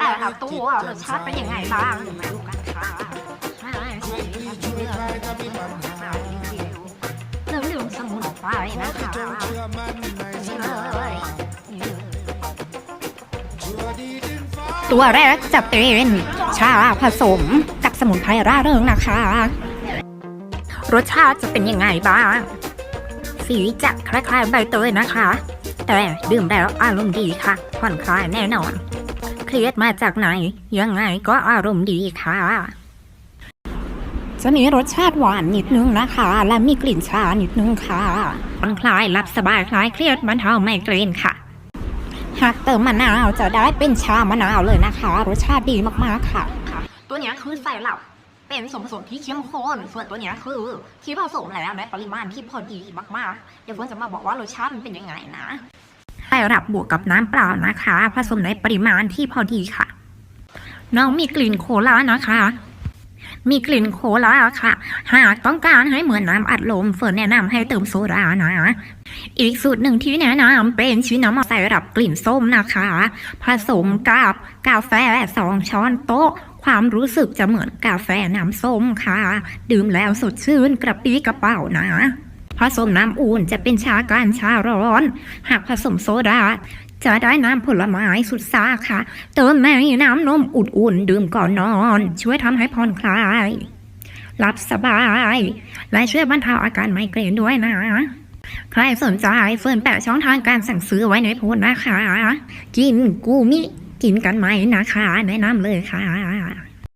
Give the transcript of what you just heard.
แต่ละตัวรสชาติเป็นยังไงบ้างมาดูกันค่ะใช่เรื่องดื่มสมุนไพรนะคะนี่เลยตัวแรกจะเป็นชาผสมกับสมุนไพรร่าเริงนะคะ รสชาติจะเป็นยังไงบ้าง สีจะคล้ายๆใบเตยนะคะ แต่ดื่มแล้วอารมณ์ดีค่ะ ผ่อนคลายแน่นอน เครียดมาจากไหน ยังไงก็อารมณ์ดีค่ะ จะมีรสชาติหวานนิดนึงนะคะ และมีกลิ่นชานิดนึงค่ะผ่อนคลายหลับสบายคลายเครียดบรรเทาไมเกรนค่ะ หากเติมมะนาวจะได้เป็นชามะนาวเลยนะคะ รสชาติดีมากๆค่ะ ตัวเนี้ยคือใส่เหล้าเป็นส่วนผสมที่เข้มข้น ส่วนตัวเนี้ยคือที่ผสมแล้วในปริมาณที่พอดีมากๆ เดี๋ยวเพื่อนจะมาบอกว่ารสชาติมันเป็นยังไงนะ ไส้รับบวกกับน้ำเปล่านะคะ ผสมในปริมาณที่พอดีค่ะ น้องมีกลิ่นโคลานะคะ มีกลิ่นโคลาค่ะ หากต้องการให้เหมือนน้ำอัดลมเฟิร์นแนะนำให้เติมโซดานะ อีกสูตรหนึ่งที่แนะนำเป็นชินามะไส้รับกลิ่นส้มนะคะ ผสมกับกาแฟสองช้อนโต๊ะความรู้สึกจะเหมือนกาแฟน้ำส้มค่ะ ดื่มแล้วสดชื่นกระปี้กระเป๋านะ ผสมน้ำอุ่นจะเป็นชาการชาร้อน หากผสมโซดาจะได้น้ำผลไม้สุดซ่าค่ะ เติมในน้ำนมอุ่นๆดื่มก่อนนอน ช่วยทำให้ผ่อนคลายหลับสบาย และช่วยบรรเทาอาการไมเกรนด้วยนะ ใครสนใจเฟิร์นแปะช่องทางการสั่งซื้อไว้ในโพสนะคะ กินกูมิ กินกันไหมนะคะ แนะนำเลยค่ะ